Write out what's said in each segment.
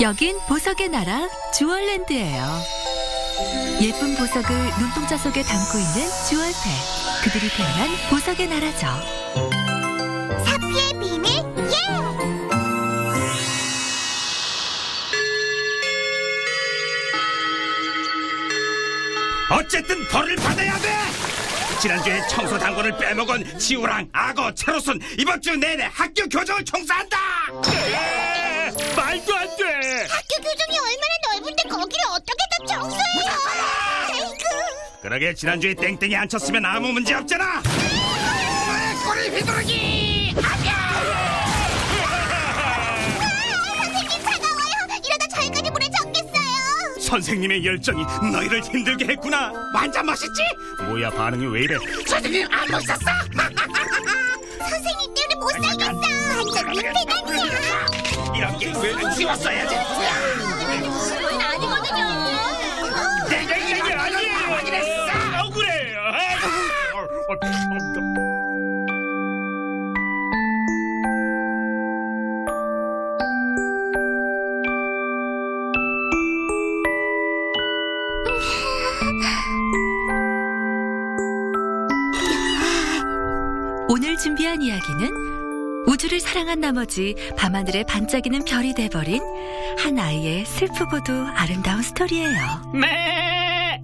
여긴 보석의 나라 주얼랜드예요. 예쁜 보석을 눈동자 속에 담고 있는 주얼패. 그들이 태어난 보석의 나라죠. 사피의 비밀 예! 어쨌든 벌을 받아야 돼. 지난주에 청소 당번을 빼먹은 지우랑 악어, 체로슨 이번 주 내내 학교 교정을 청소한다. 에, 말도 안 돼. 학교 교정이 얼마나 넓은데 거기를 어떻게 다 청소해요? 아이고 그러게 지난주에 땡땡이 안 쳤으면 아무 문제 없잖아. 꼬리 휘두르기. 선생님 차가워요 이러다 저희까지 물에 젖겠어요 선생님의 열정이 너희를 힘들게 했구나. 완전 멋있지? 뭐야 반응이 왜 이래? 선생님 안 멋있었어? 선생님 때문에 못 살겠어 완전 민폐단이야 게왜 지웠어야지. 그건 아니거든요 내가 이게 아니에요. 확인했어. 억울해요. 오늘 준비한 이야기는 우주를 사랑한 나머지 밤하늘에 반짝이는 별이 돼버린 한 아이의 슬프고도 아름다운 스토리예요. 네.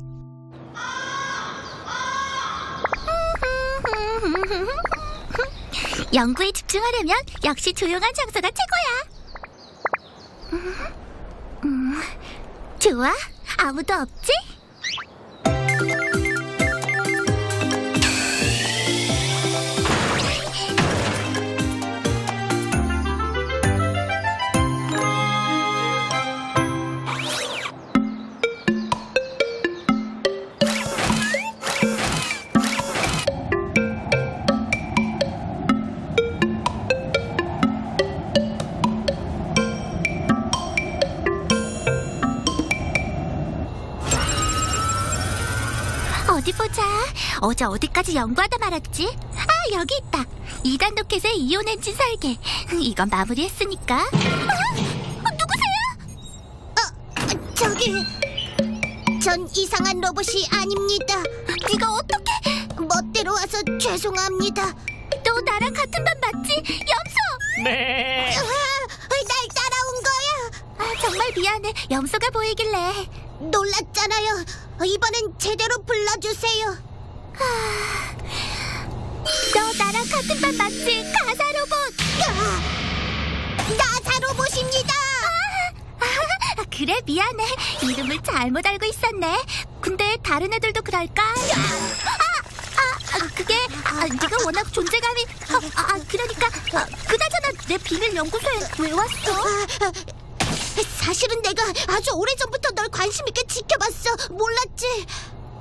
연구에 집중하려면 역시 조용한 장소가 최고야. 음, 음, 좋아. 아무도 없지? 어디 보자. 어제 어디까지 연구하다 말았지? 아, 여기 있다. 2단 로켓의 이온 엔진 설계. 이건 마무리했으니까. 아, 누구세요? 어, 저기. 전 이상한 로봇이 아닙니다. 네가 어떻게? 멋대로 와서 죄송합니다. 너 나랑 같은 반 맞지? 염소! 네. 아, 날 따라온 거야. 아, 정말 미안해. 염소가 보이길래. 놀랐잖아요. 이번엔 제대로 불러주세요. 너 나랑 같은 반 맞지? 가사 로봇. 나사 로봇입니다. 아, 그래 미안해. 이름을 잘못 알고 있었네. 근데 다른 애들도 그럴까? 아, 아, 아, 그게 아, 네가 워낙 존재감이 아, 아, 그러니까 아, 그나저나 내 비밀 연구소에 왜 왔어? 사실은 내가 아주 오래전부터 널 관심 있게 지켜봤어. 몰랐지?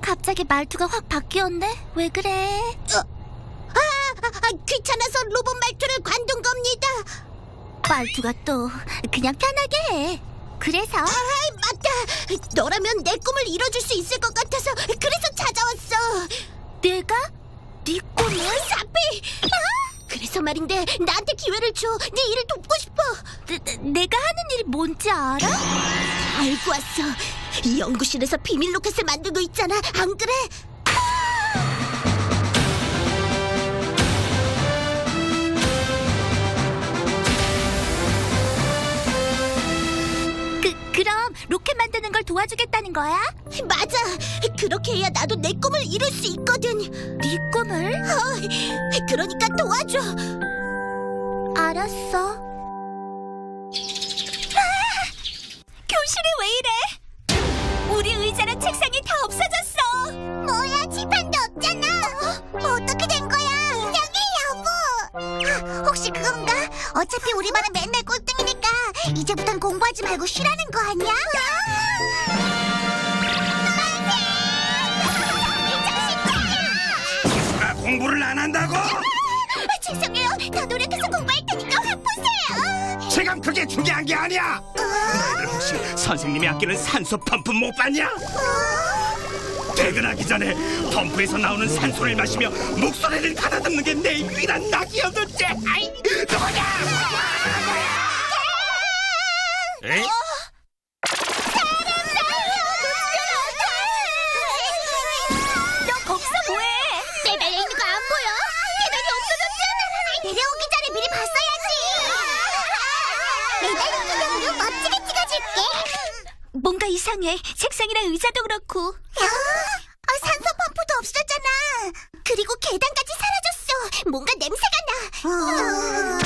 갑자기 말투가 확 바뀌었네. 왜 그래? 아, 아, 귀찮아서 로봇 말투를 관둔 겁니다. 말투가 또 그냥 편하게 해. 그래서? 아, 맞다. 너라면 내 꿈을 이뤄줄 수 있을 것 같아서 그래서 찾아왔어. 내가? 네 꿈을? 사피! 아! 그래서 말인데 나한테 기회를 줘. 네 일을 돕고 싶어. 내 가 하는 일이 뭔지 알아? 알고 왔어. 이 연구실에서 비밀 로켓을 만들고 있잖아. 안 그래? 그, 그럼 로켓 만드는 걸 도와주겠다는 거야? 맞아. 그렇게 해야 나도 내 꿈을 이룰 수 있거든. 네 꿈을? 어, 그러니까 도와줘. 알았어. 교실이 왜 이래? 우리 의자랑 책상이 다 없어졌어. 뭐야, 칠판도 없잖아. 어 떻게 된 거야? 저기 여보. 혹시 그건가? 어차피 우리 반은 맨날 꼴등이니까 이제부턴 공부하지 말고 쉬라는 거 아니야? 아, 공부를 안 한다고? 죄송해요. 더 노력해서 공부할 테니까 화푸세요. 지금 그게 중요한 게 아니야. 너희들 혹시 선생님이 아끼는 산소 펌프 못 봤냐? 퇴근하기 전에 펌프에서 나오는 산소를 마시며 목소리를 가다듬는 게 내 유일한 낙이었는데 아이 누구냐? 어? 너 거기서 뭐해? 내 달려있는 거 안 보여? 계단이 없어졌잖아. 내려오기 전에 미리 봤어야지. 매달리기 전으로 멋지게 찍어줄게. 뭔가 이상해. 책상이랑 의자도 그렇고. 어? 어 산소 펌프도 없어졌잖아. 그리고 계단까지 사라졌어. 뭔가 냄새가 나. 어.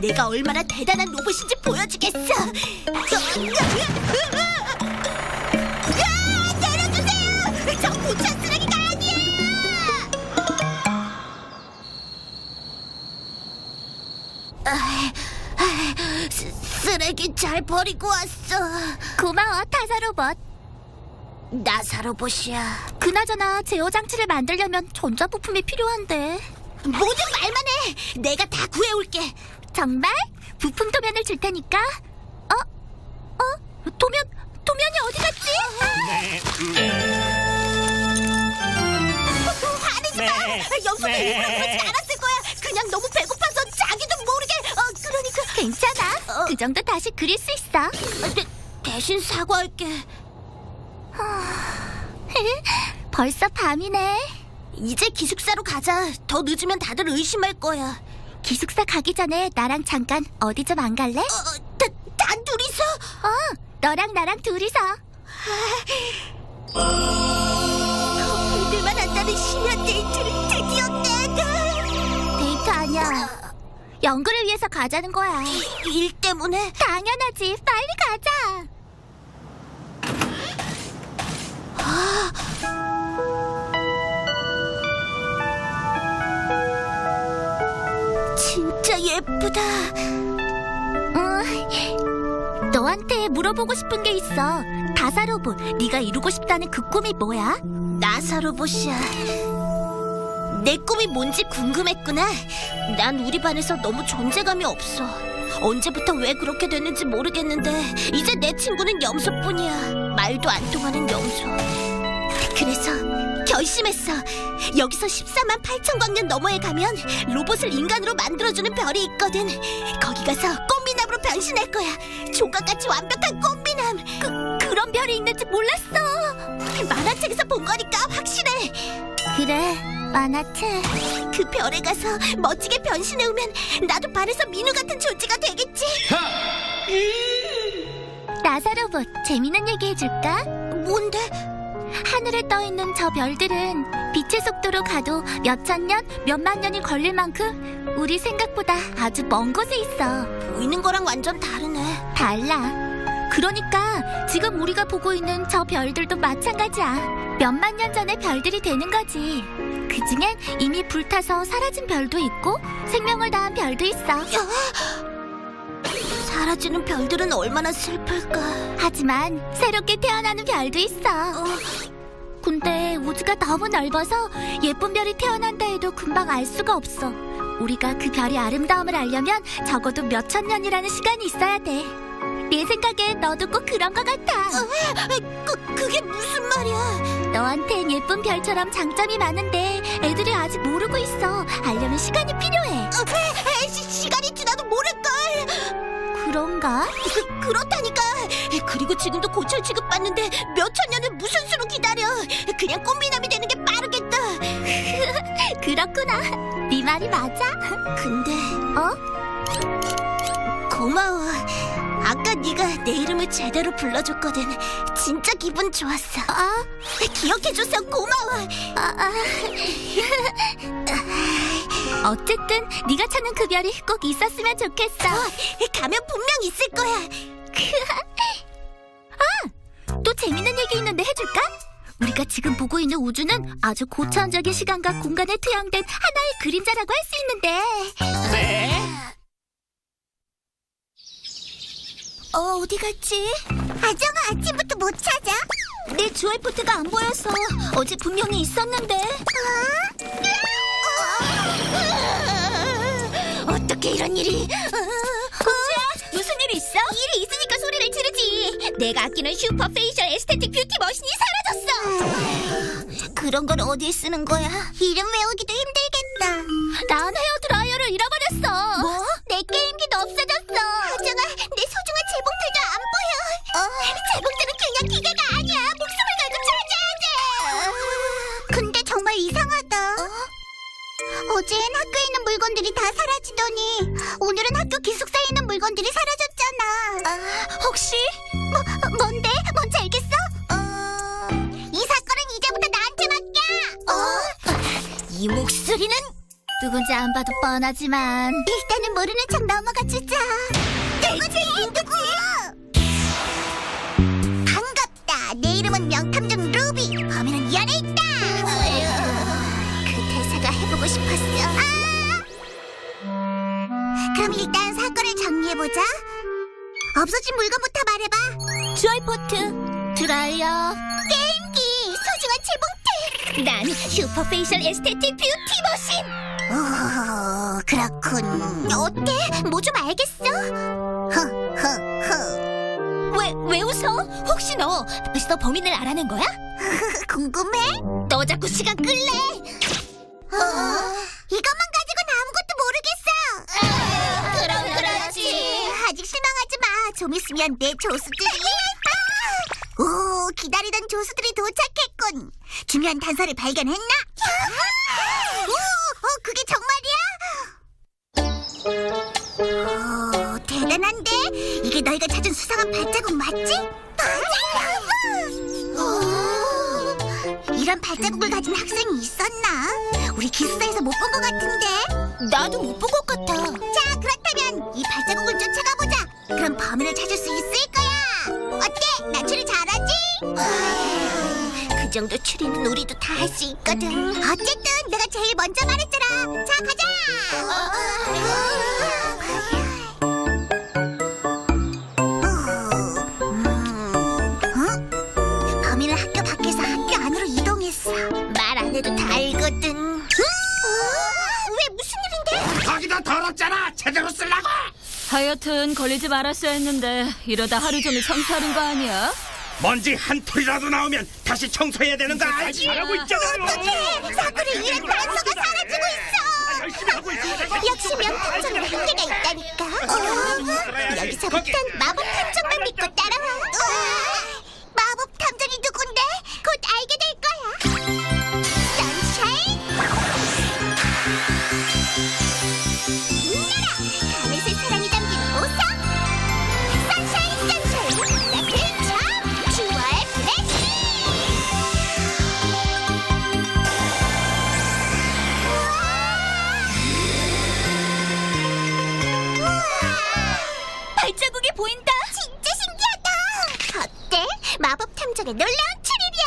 내가 얼마나 대단한 로봇인지 보여주겠어. 야, 내려주세요. 저 부천 쓰레기가 아니야. 아, 아, 쓰, 쓰레기 잘 버리고 왔어. 고마워, 타사 로봇. 나사 로봇이야. 그나저나 제어 장치를 만들려면 전자 부품이 필요한데. 모든 말만 해. 내가 다 구해올게. 정말? 부품 도면을 줄 테니까. 어? 어? 도면 도면이 어디 갔지? 네, 화내지 네. 마. 네. 일부러 그러진 않았을 거야. 그냥 너무 배고파서 자기도 모르게. 어, 그러니까. 괜찮아. 그 정도 다시 그릴 수 있어. 대, 대신 사과할게. 벌써 밤이네. 이제 기숙사로 가자. 더 늦으면 다들 의심할 거야. 기숙사 가기 전에 나랑 잠깐 어디 좀 안 갈래? 어, 다, 단 둘이서? 어, 너랑 나랑 둘이서. 커플들만 한다는 심야 데이트를 드디어 내가. 데이트 아니야. 연구를 위해서 가자는 거야. 일 때문에? 당연하지. 빨리 가자. 예쁘다. 응. 너한테 물어보고 싶은 게 있어. 다사 로봇, 네가 이루고 싶다는 그 꿈이 뭐야? 나사 로봇이야. 내 꿈이 뭔지 궁금했구나. 난 우리 반에서 너무 존재감이 없어. 언제부터 왜 그렇게 됐는지 모르겠는데 이제 내 친구는 염소뿐이야. 말도 안 통하는 염소. 그래서 결심했어. 여기서 14만 8천 광년 너머에 가면 로봇을 인간으로 만들어주는 별이 있거든. 거기 가서 꽃미남으로 변신할 거야. 조각같이 완벽한 꽃미남. 그, 그런 별이 있는지 몰랐어. 만화책에서 본 거니까 확실해. 그래, 만화책. 그 별에 가서 멋지게 변신해오면 나도 반에서 민우 같은 존재가 되겠지. 나사 로봇, 재밌는 얘기 해줄까? 뭔데? 하늘에 떠 있는 저 별들은 빛의 속도로 가도 몇 천 년, 몇만 년이 걸릴 만큼 우리 생각보다 아주 먼 곳에 있어. 보이는 거랑 완전 다르네. 달라. 그러니까 지금 우리가 보고 있는 저 별들도 마찬가지야. 몇만 년 전의 별들이 되는 거지. 그 중엔 이미 불타서 사라진 별도 있고 생명을 다한 별도 있어. 사라지는 별들은 얼마나 슬플까. 하지만 새롭게 태어나는 별도 있어. 근데 우주가 너무 넓어서 예쁜 별이 태어난다 해도 금방 알 수가 없어. 우리가 그 별의 아름다움을 알려면 적어도 몇 천 년이라는 시간이 있어야 돼. 내 생각엔 너도 꼭 그런 것 같아. 그, 그게 무슨 말이야? 너한텐 예쁜 별처럼 장점이 많은데 애들이 아직 모르고 있어. 알려면 시간이 필요해. 시, 간이 지나도 모를걸. 그런가? 그, 그렇다니까. 그리고 지금도 고철 취급받는데 몇천 년을 무슨 수로 기다려. 그냥 꽃미남이 되는 게 빠르겠다. 그렇구나. 네 말이 맞아. 근데 어? 고마워. 아까 네가 내 이름을 제대로 불러줬거든. 진짜 기분 좋았어. 아, 기억해줘서 고마워. 아, 어쨌든 네가 찾는 그 별이 꼭 있었으면 좋겠어. 가면 분명 있을 거야. 책이 있는데 해줄까? 우리가 지금 보고 있는 우주는 아주 고차원적인 시간과 공간에 투영된 하나의 그림자라고 할 수 있는데. 네? 어, 어디 갔지? 아정아 아침부터 못 찾아? 내 주얼포트가 안 보여서 어제 분명히 있었는데. 어? 어떻게 이런 일이? 있어? 일이 있으니까 소리를 지르지. 내가 아끼는 슈퍼 페이셜 에스테틱 뷰티 머신이 사라졌어. 그런 걸 어디에 쓰는 거야? 이름 외우기도 힘들겠다. 난 헤어 드라이어를 잃어버렸어. 뭐? 내 게임기도 없어졌어. 하정아, 내 소중한 재봉틀도 안 보여. 재봉틀은 그냥 기계가 아니야. 목숨을 걸고 찾아야 돼. 근데 정말 이상하다. 어젠 학교에 있는 물건들이 다 사라지더니 혹시 뭐 뭔데? 뭔지 알겠어? 이 사건은 이제부터 나한테 맡겨. 이 목소리는 누군지 안 봐도 뻔하지만 일단은 모르는 척 넘어가 주자. 누구지? 누구? 반갑다. 내 이름은 명탐정 루비. 범인은 이 안에 있다. 그 대사가 해보고 싶었어. 아! 그럼 일단 사건을 정리해보자. 없어진 물건부터 말해봐. 주얼포트, 드라이어, 게임기, 소중한 재봉틀. 난 슈퍼 페이셜 에스테틱 뷰티 머신. 오, 그렇군. 어때? 뭐 좀 알겠어? 허허허. 왜, 왜 웃어? 혹시 너 벌써 범인을 알아낸 거야? 궁금해? 너 자꾸 시간 끌래? 이것만 가지고는 아무것도 모르겠어. 그럼 그렇지. 아직 실망하지 마. 좀 있으면 내 조수들이. 오, 기다리던 조수들이 도착했군. 중요한 단서를 발견했나? 오, 어, 그게 정말이야? 오, 대단한데? 이게 너희가 찾은 수상한 발자국 맞지? 맞아! 오, 이런 발자국을 가진 학생이 있었나? 우리 기숙사에서 못 본 것 같은데? 나도 못 본 것 같아. 자, 그렇다면 이 발자국을 쫓아가 보자. 그럼 범인을 찾을 수 있을 거야. 어때? 나 추리 잘하지? 그 정도 추리는 우리도 다 할 수 있거든. 어쨌든 내가 제일 먼저 말했잖아. 자, 가자. 하여튼 걸리지 말았어야 했는데 이러다 하루 종일 청소하는 거 아니야? 먼지 한 톨이라도 나오면 다시 청소해야 되는 거 알지? 잘하고 있잖아요. 어떡해! 사건을 위한 단서가 사라지고 있어! 열심히 하고 있어. 역시 명탐정은 한계가 있다니까. 어, 여기서부턴 마법 탐정만 믿고 따라와. 마법 탐정이 누군데? 곧 알게 될 보인다. 진짜 신기하다. 어때? 마법 탐정의 놀라운 추리야.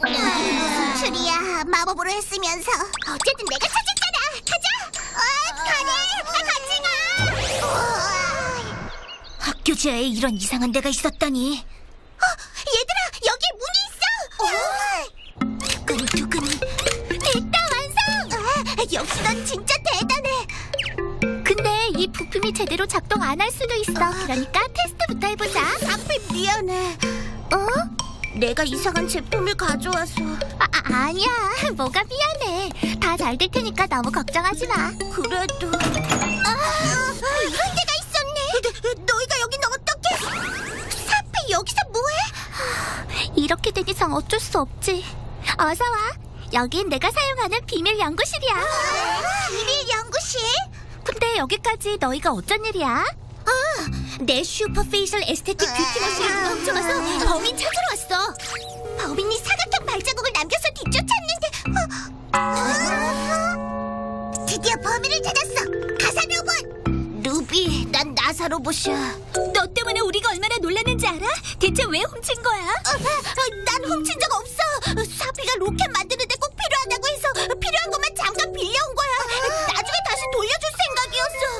무슨 추리야? 마법으로 했으면서. 어쨌든 내가 찾았잖아. 가자. 어, 가네. 같이 가. 학교 지하에 이런 이상한 데가 있었다니. 제대로 작동 안 할 수도 있어. 그러니까 테스트부터 해보자. 앞에 미안해. 어? 내가 이상한 제품을 가져와서. 아, 아 아니야. 뭐가 미안해. 다 잘 될 테니까 너무 걱정하지 마. 그래도. 아, 이런 데가 있었네. 너희가 여기는 어떻게? 사페 여기서 뭐해? 이렇게 된 이상 어쩔 수 없지. 어서 와. 여긴 내가 사용하는 비밀 연구실이야. 비밀 연구실? 근데 여기까지 너희가 어쩐 일이야? 아, 내 슈퍼 페이셜 에스테틱 뷰티 머신을 훔쳐가서 범인 찾으러 왔어. 범인이 사각형 발자국을 남겨서 뒤쫓았는데. 어? 드디어 범인을 찾았어. 가사 로봇. 루비, 난 나사 로봇이야. 너 때문에 우리가 얼마나 놀랐는지 알아? 대체 왜 훔친 거야? 난 훔친 적 없어. 사비가 로켓 만드는데 꼭 필요하다고 해서 필요한 것만 잠깐 빌려온 거야.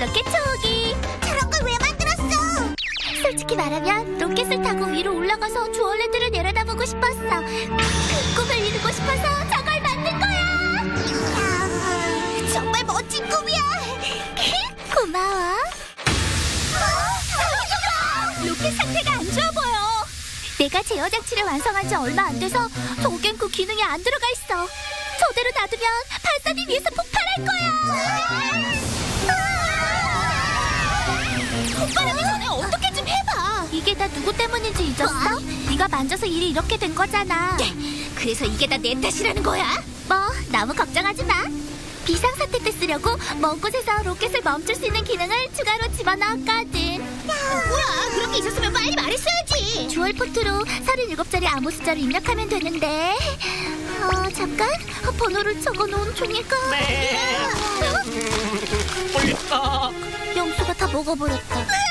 로켓 초기. 저런 걸 왜 만들었어? 솔직히 말하면 로켓을 타고 위로 올라가서 주얼랜드를 내려다보고 싶었어. 그 꿈을 이루고 싶어서 저걸 만든 거야. 정말 멋진 꿈이야. 고마워. 로켓 상태가 안 좋아 보여. 내가 제어 장치를 완성한 지 얼마 안 돼서 그 기능이 안 들어가 있어. 저대로 놔두면 발사대 위에서 폭발할 거야. 폭발하기 전에 어떻게 좀 해봐. 이게 다 누구 때문인지 잊었어? 네가 만져서 일이 이렇게 된 거잖아. 그래서 이게 다 내 탓이라는 거야? 뭐 너무 걱정하지 마. 비상사태 때 쓰려고 먼 곳에서 로켓을 멈출 수 있는 기능을 추가로 집어넣었거든. 뭐야? 그런 게 있었으면 빨리 말했어야지. 주얼 포트로 37자리 암호 숫자를 입력하면 되는데. 어, 잠깐. 어, 번호를 적어놓은 종이가. 어? 영수가 다 먹어버렸다.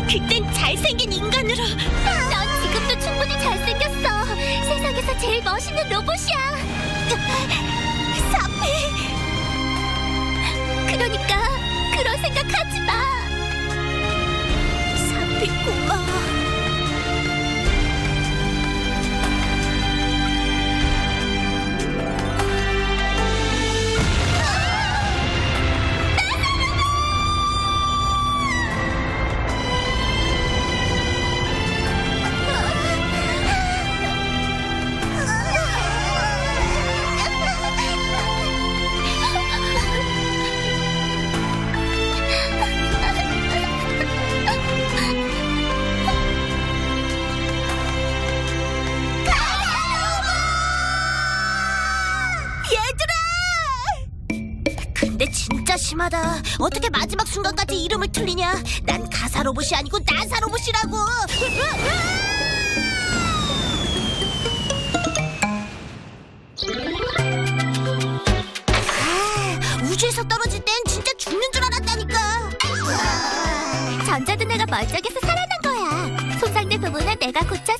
그땐 잘생긴 인간으로 넌 지금도 충분히 잘생겼어 세상에서 제일 멋있는 로봇이야 사피 그러니까 그런 생각하지 마. 사피 고마워. 심하다. 어떻게 마지막 순간까지 이름을 틀리냐? 난 가사 로봇이 아니고 나사 로봇이라고. 아, 우주에서 떨어질 땐 진짜 죽는 줄 알았다니까. 전자드네가 멀쩡해서 살아난 거야. 손상된 부분은 내가 고쳤어.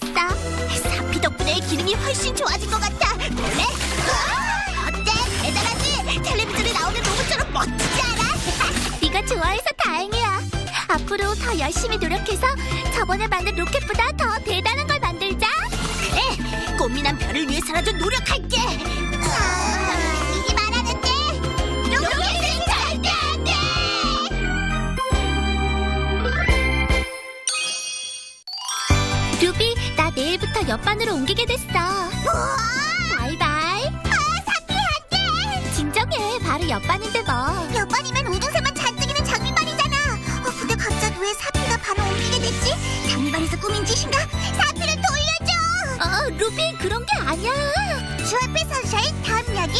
사피 덕분에 기능이 훨씬 좋아진 것 같아. 볼래? 어때? 대단하지? 텔레비전에 네가 좋아해서 다행이야. 앞으로 더 열심히 노력해서 저번에 만든 로켓보다 더 대단한 걸 만들자. 그래, 꽃미남 별을 위해서라도 노력할게. 이기 말하는데 로켓은 절대 안 돼. 루비, 나 내일부터 옆반으로 옮기게 됐어. 바이바이. 아, 사키 안 돼. 진정해, 바로 옆반인데 뭐. 옆반이면 우등새만 왜 사피가 바로 옮기게 됐지? 장미반에서 꾸민 짓인가? 사피를 돌려줘. 어, 루비 그런 게 아니야. 슈얼피 선샤인 다음 이야기